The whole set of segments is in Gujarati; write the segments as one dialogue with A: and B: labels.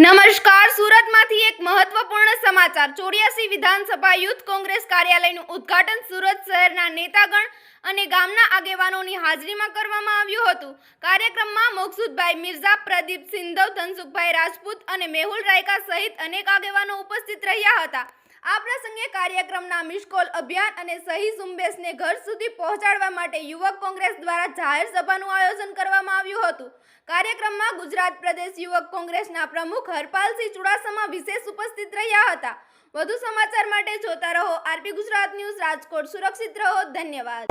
A: નમસ્કાર, સુરતમાંથી એક મહત્વપૂર્ણ સમાચાર. ચોર્યાસી વિધાનસભા યુથ કોંગ્રેસ કાર્યાલયનું ઉદ્ઘાટન સુરત શહેરના નેતાગણ અને ગામના આગેવાનોની હાજરીમાં કરવામાં આવ્યું હતું. કાર્યક્રમમાં મોકસુદભાઈ મિર્ઝા, પ્રદીપ સિંધવ, ધનસુખભાઈ રાજપૂત અને મેહુલ રાયકા સહિત અનેક આગેવાનો ઉપસ્થિત રહ્યા હતા. આ પ્રસંગે કાર્યક્રમના મિસકોલ અભિયાન અને સહી ઝુંબેશને ઘર સુધી પહોંચાડવા માટે યુવક કોંગ્રેસ દ્વારા જાહેર સભાનું આયોજન કરવામાં આવ્યું હતું. કાર્યક્રમમાં ગુજરાત પ્રદેશ યુવક કોંગ્રેસના પ્રમુખ હરપાલસિંહ ચુડાસમા વિશેષ ઉપસ્થિત રહ્યા હતા. વધુ સમાચાર માટે જોતા રહો આરપી ગુજરાત ન્યૂઝ રાજકોટ. સુરક્ષિત રહો. ધન્યવાદ.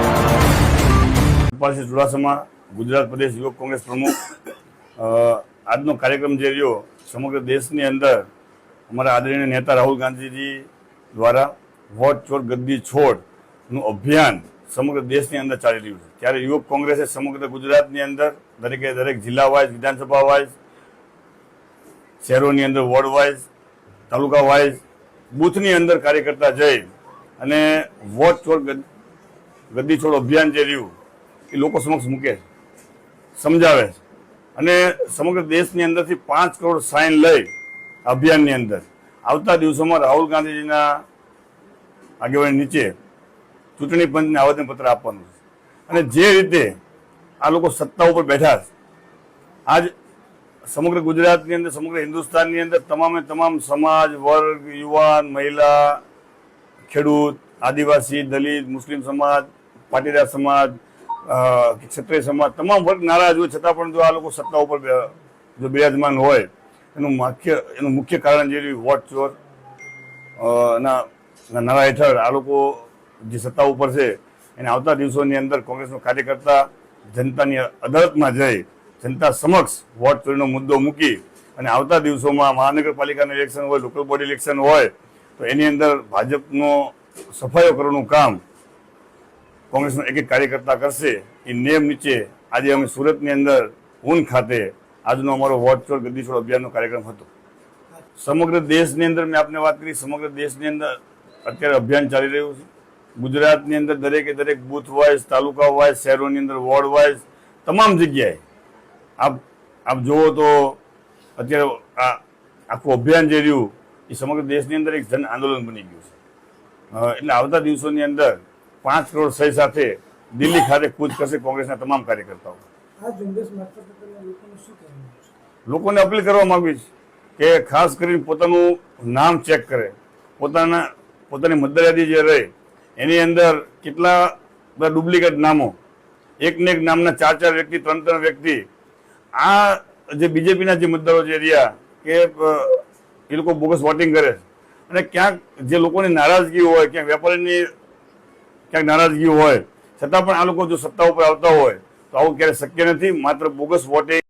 B: હરપાલસિંહ ચુડાસમા, ગુજરાત પ્રદેશ યુવક કોંગ્રેસ પ્રમુખ. આજનો કાર્યક્રમ જે રહ્યો, સમગ્ર દેશની અંદર અમારા આદરણીય નેતા રાહુલ ગાંધીજી દ્વારા વોટ ચોર ગદ્દી છોડનું અભિયાન સમગ્ર દેશની અંદર ચાલી રહ્યું છે. ત્યારે યુવક કોંગ્રેસે સમગ્ર ગુજરાતની અંદર, દરેકે દરેક જિલ્લા વાઇઝ વિધાનસભા વાઇઝ શહેરોની અંદર વોર્ડ વાઇઝ તાલુકા વાઇઝ બૂથની અંદર કાર્યકર્તા જઈ અને વોટ ચોર ગદ્દી છોડ અભિયાન જે રહ્યું, એ લોકો સમક્ષ મૂકે છે, સમજાવે છે. અને સમગ્ર દેશની અંદરથી પાંચ કરોડ સાઇન લઈ અભિયાનની અંદર આવતા દિવસોમાં રાહુલ ગાંધીજીના આગેવાની નીચે ચૂંટણી પંચને આવેદનપત્ર આપવાનું છે. અને જે રીતે આ લોકો સત્તા ઉપર બેઠા છે, આજ સમગ્ર ગુજરાતની અંદર, સમગ્ર હિન્દુસ્તાનની અંદર તમામે તમામ સમાજ, વર્ગ, યુવાન, મહિલા, ખેડૂત, આદિવાસી, દલિત, મુસ્લિમ સમાજ, પાટીદાર સમાજ ક્ષત્રિય સમાજ, તમામ વર્ગ નારાજ હોય, છતાં પણ જો આ લોકો સત્તા ઉપર જો બિરાજમાન હોય એનું મુખ્ય એનું મુખ્ય કારણ જે વોટ ચોર ના નારા હેઠળ આ લોકો જે સત્તા ઉપર છે, એને આવતા દિવસોની અંદર કોંગ્રેસનો કાર્યકર્તા જનતાની અદાલતમાં જઈ જનતા સમક્ષ વોટ ચોરીનો મુદ્દો મૂકી અને આવતા દિવસોમાં મહાનગરપાલિકાનું ઇલેક્શન હોય લોકલ બોડી ઇલેક્શન હોય, તો એની અંદર ભાજપનો સફાયો કરવાનું કામ કોંગ્રેસનો એક એક કાર્યકર્તા કરશે. એ નિયમ નીચે આજે અમે સુરતની અંદર ઊન ખાતે આજનો અમારો વોટ ચોર ગદ્દી છોડ અભિયાનનો કાર્યક્રમ હતો. સમગ્ર દેશની અંદર મેં આપને વાત કરી, સમગ્ર દેશની અંદર અત્યારે અભિયાન ચાલી રહ્યું છે. ગુજરાતની અંદર દરેકે દરેક બૂથ વાઇઝ તાલુકા વાઇઝ, શહેરોની અંદર વોર્ડ વાઇઝ, તમામ જગ્યાએ આપ આપ જુઓ તો અત્યારે આ આખું અભિયાન જે રહ્યું, એ સમગ્ર દેશની અંદર એક જન આંદોલન બની ગયું છે. એટલે આવતા દિવસોની અંદર પાંચ કરોડ સહી સાથે દિલ્હી ખાતે કૂચ કરશે કોંગ્રેસના તમામ કાર્યકર્તાઓ.
C: લોકોને
B: અપીલ કરવા માંગુ છું કે ખાસ કરીને પોતાનું નામ ચેક કરે. પોતાના, પોતાની મતદાર યાદી જે રહે, એની અંદર કેટલા બધા ડુપ્લિકેટ નામો. એક ને એક નામના ચાર ચાર વ્યક્તિ, ત્રણ ત્રણ વ્યક્તિ. આ જે બીજેપીના જે મતદારો જે રહ્યા, કે એ લોકો બોગસ વોટિંગ કરે છે. અને ક્યાંક જે લોકોની નારાજગી હોય, ક્યાંક વેપારીની ક્યાંક નારાજગી હોય, છતાં પણ આ લોકો જો સત્તા ઉપર આવતા હોય તો આવું ક્યારે શક્ય નથી માત્ર બોગસ વોટિંગ